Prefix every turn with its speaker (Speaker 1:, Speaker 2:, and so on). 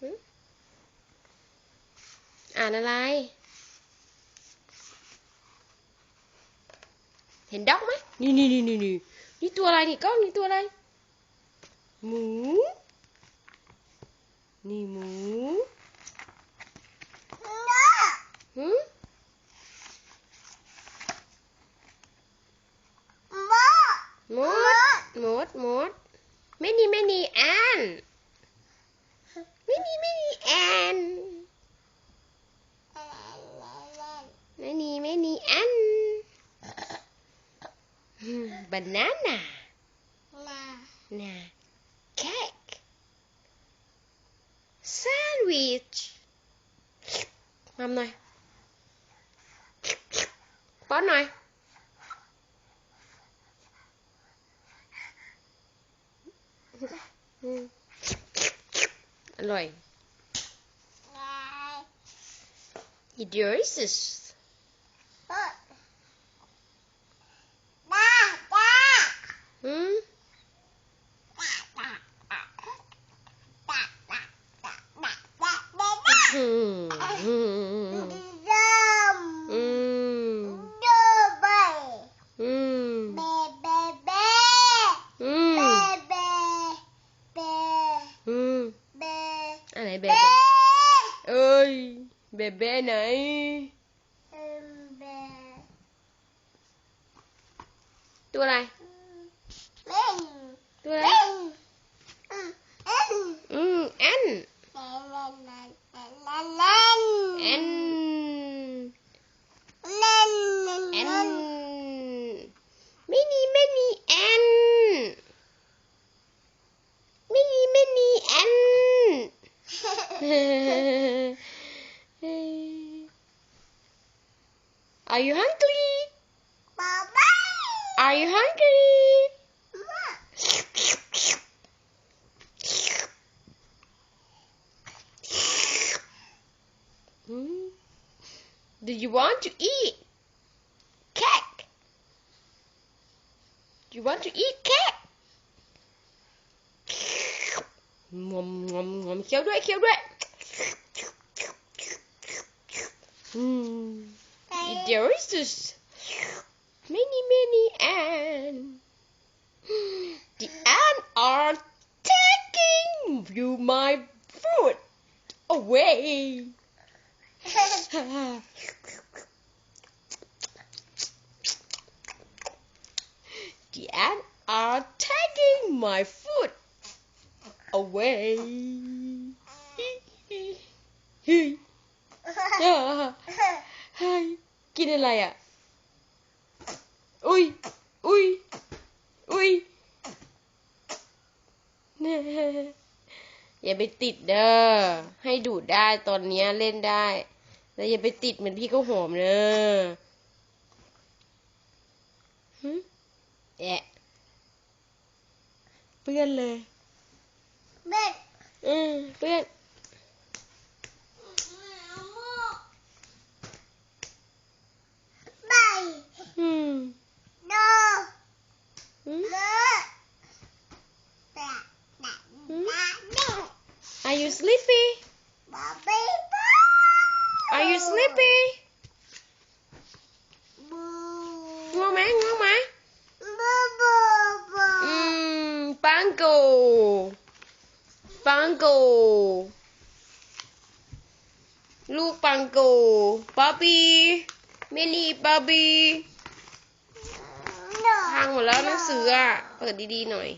Speaker 1: หึอ่านอะไร เห็นด็อกไหมนี่นี่นี่นี่นี่นี่ตัวอะไรนี่กล้องนี่ตัวอะไร หมู นี่หมูหึหมดหมดหมดไม่นี่ไม่นี่แอน banana. Nah. Cake. Sandwich. Mâm này. Bánh này. Ừ. Rồi. Nah. Yours is bé này. Bebê. Tua này. Tua này. Ừ, ăn. Ăn. Ăn. Ăn. Are you hungry? Are you hungry? Hmm? Do you want to eat cake? Do you want to eat cake? งอมงอมงอมเคี้ยวด้วยเคี้ยวด้วย อืม this many many ants the ants are taking you my food away. The ants are taking my food away กินอะไรอะ อุ้ย อุ้ย อุ้ยเนี่ยอย่าไปติดเด้อ ให้ดูดได้ตอนเนี้ยเล่นได้แต่อย่าไปติดเหมือนพี่เขาวหอมเด้อหึแอะเปื้อนเลยอืมเปื้อน งโก ลูกปังโกป๊าปี้มินี่ป๊าปี้พังหมดแล้วหนังสืออ่ะ เปิดดีๆหน่อย